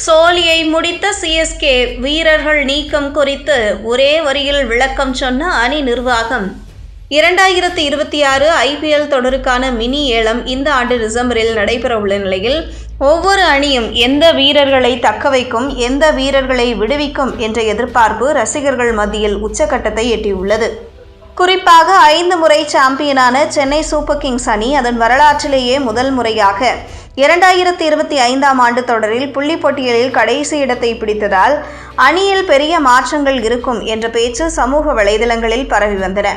சோலியை முடித்த சிஎஸ்கே வீரர்கள் நீக்கம் குறித்து ஒரே வரியில் விளக்கம் சொன்ன அணி நிர்வாகம். இரண்டாயிரத்தி இருபத்தி ஆறு ஐபிஎல் தொடருக்கான மினி ஏலம் இந்த ஆண்டு டிசம்பரில் நடைபெறவுள்ள நிலையில் ஒவ்வொரு அணியும் எந்த வீரர்களை தக்க வைக்கும் எந்த வீரர்களை விடுவிக்கும் என்ற எதிர்பார்ப்பு ரசிகர்கள் மத்தியில் உச்சக்கட்டத்தை எட்டியுள்ளது. குறிப்பாக ஐந்து முறை சாம்பியனான சென்னை சூப்பர் கிங்ஸ் அணி அதன் வரலாற்றிலேயே முதல் முறையாக. இரண்டாயிரத்தி இருபத்தி ஐந்தாம் ஆண்டு தொடரில் புள்ளி பட்டியலில் கடைசி இடத்தை பிடித்ததால் அணியில் பெரிய மாற்றங்கள் இருக்கும் என்ற பேச்சு சமூக வலைதளங்களில் பரவி வந்தன.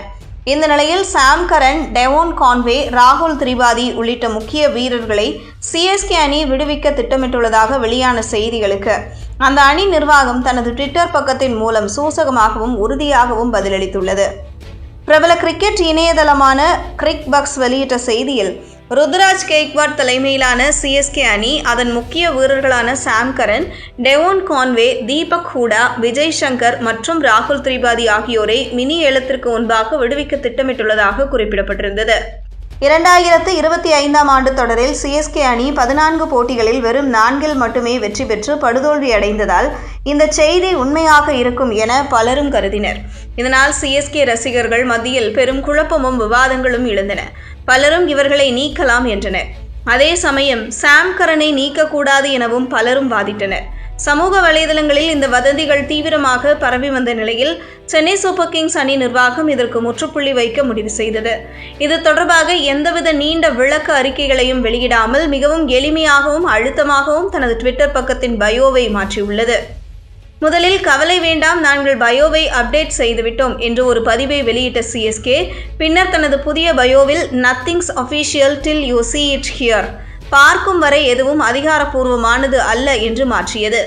இந்த நிலையில் சாம் கரன் டெவோன் கான்வே ராகுல் திரிபாதி உள்ளிட்ட முக்கிய வீரர்களை சிஎஸ்கே அணி விடுவிக்க திட்டமிட்டுள்ளதாக வெளியான செய்திகளுக்கு அந்த அணி நிர்வாகம் தனது ட்விட்டர் பக்கத்தின் மூலம் சூசகமாகவும் உறுதியாகவும் பதிலளித்துள்ளது. பிரபல கிரிக்கெட் இணையதளமான கிரிக் பக்ஸ் வெளியிட்ட செய்தியில் ருத்ராஜ் கெய்க்வாட் தலைமையிலான சிஎஸ்கே அணி அதன் முக்கிய வீரர்களான Sam Curran Devon Conway Deepak Hooda Vijay Shankar மற்றும் ராகுல் திரிபாதி ஆகியோரை மினி ஏலத்திற்கு முன்பாக விடுவிக்க திட்டமிட்டுள்ளதாக குறிப்பிடப்பட்டிருந்தது. இரண்டாயிரத்து இருபத்தி ஐந்தாம் ஆண்டு தொடரில் சிஎஸ்கே அணி பதினான்கு போட்டிகளில் வெறும் நான்கில் மட்டுமே வெற்றி பெற்று படுதோல்வி அடைந்ததால் இந்த செய்தி உண்மையாக இருக்கும் என பலரும் கருதினர். இதனால் சிஎஸ்கே ரசிகர்கள் மத்தியில் பெரும் குழப்பமும் விவாதங்களும் எழுந்தன. பலரும் இவர்களை நீக்கலாம் என்றனர். அதே சமயம் சாம் கரனை நீக்கக்கூடாது எனவும் பலரும் வாதிட்டனர். சமூக வலைதளங்களில் இந்த வதந்திகள் தீவிரமாக பரவி வந்த நிலையில் சென்னை சூப்பர் கிங்ஸ் அணி நிர்வாகம் இதற்கு முற்றுப்புள்ளி வைக்க முடிவு செய்தது. இது தொடர்பாக எந்தவித நீண்ட விளக்க அறிக்கைகளையும் வெளியிடாமல் மிகவும் எளிமையாகவும் அழுத்தமாகவும் தனது ட்விட்டர் பக்கத்தின் பயோவை மாற்றியுள்ளது. முதலில் கவலை வேண்டாம் நாங்கள் பயோவை அப்டேட் செய்துவிட்டோம் என்று ஒரு பதிவை வெளியிட்ட சிஎஸ்கே பின்னர் தனது புதிய பயோவில் nothing's official till you see it here பார்க்கும் வரை எதுவும் அதிகாரப்பூர்வமானது அல்ல என்று மாற்றியது.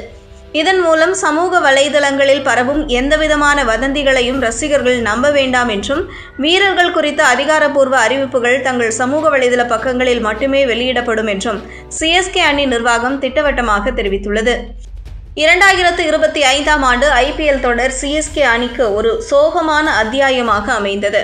இதன் மூலம் சமூக வலைதளங்களில் பரவும் எந்தவிதமான வதந்திகளையும் ரசிகர்கள் நம்ப வேண்டாம் என்றும் வீரர்கள் குறித்த அதிகாரப்பூர்வ அறிவிப்புகள் தங்கள் சமூக வலைதள பக்கங்களில் மட்டுமே வெளியிடப்படும் என்றும் சிஎஸ்கே அணி நிர்வாகம் திட்டவட்டமாக தெரிவித்துள்ளது. இரண்டாயிரத்து இருபத்தி ஐந்தாம் ஆண்டு ஐபிஎல் தொடர் சிஎஸ்கே அணிக்கு ஒரு சோகமான அத்தியாயமாக அமைந்தது.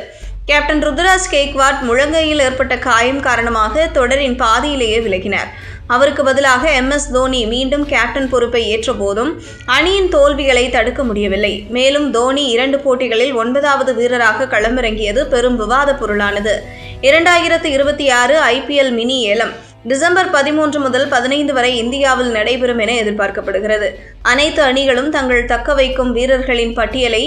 கேப்டன் ருத்ராஜ் கேக்வாட் முழங்கையில் ஏற்பட்ட காயம் காரணமாக தொடரின் பாதியிலேயே விலகினார். அவருக்கு பதிலாக எம் எஸ் தோனி மீண்டும் கேப்டன் பொறுப்பை ஏற்றபோதும் அணியின் தோல்விகளை தடுக்க முடியவில்லை. மேலும் தோனி இரண்டு போட்டிகளில் ஒன்பதாவது வீரராக களமிறங்கியது பெரும் விவாத பொருளானது. இரண்டாயிரத்து இருபத்தி ஆறு ஐபிஎல் மினி ஏலம் டிசம்பர் பதிமூன்று முதல் பதினைந்து வரை இந்தியாவில் நடைபெறும் என எதிர்பார்க்கப்படுகிறது. அனைத்து அணிகளும் தங்கள் தக்க வைக்கும் வீரர்களின் பட்டியலை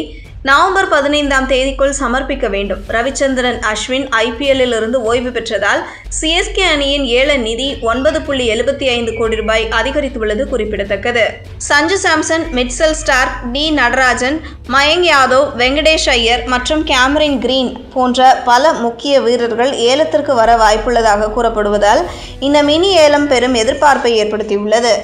நவம்பர் பதினைந்தாம் தேதிக்குள் சமர்ப்பிக்க வேண்டும். ரவிச்சந்திரன் அஸ்வின் ஐபிஎல்லில் இருந்து ஓய்வு பெற்றதால் சிஎஸ்கே அணியின் ஏல நிதி ஒன்பது புள்ளி எழுபத்தி ஐந்து கோடி ரூபாய் அதிகரித்துள்ளது குறிப்பிடத்தக்கது. Sanju Samson Mitchell Starc T Natarajan Mayank Yadav Venkatesh Iyer மற்றும் கேமரின் கிரீன் போன்ற பல முக்கிய வீரர்கள் ஏலத்திற்கு வர வாய்ப்புள்ளதாக கூறப்படுவதால் இந்த மினி ஏலம் பெரும் எதிர்பார்ப்பை ஏற்படுத்தியுள்ளது.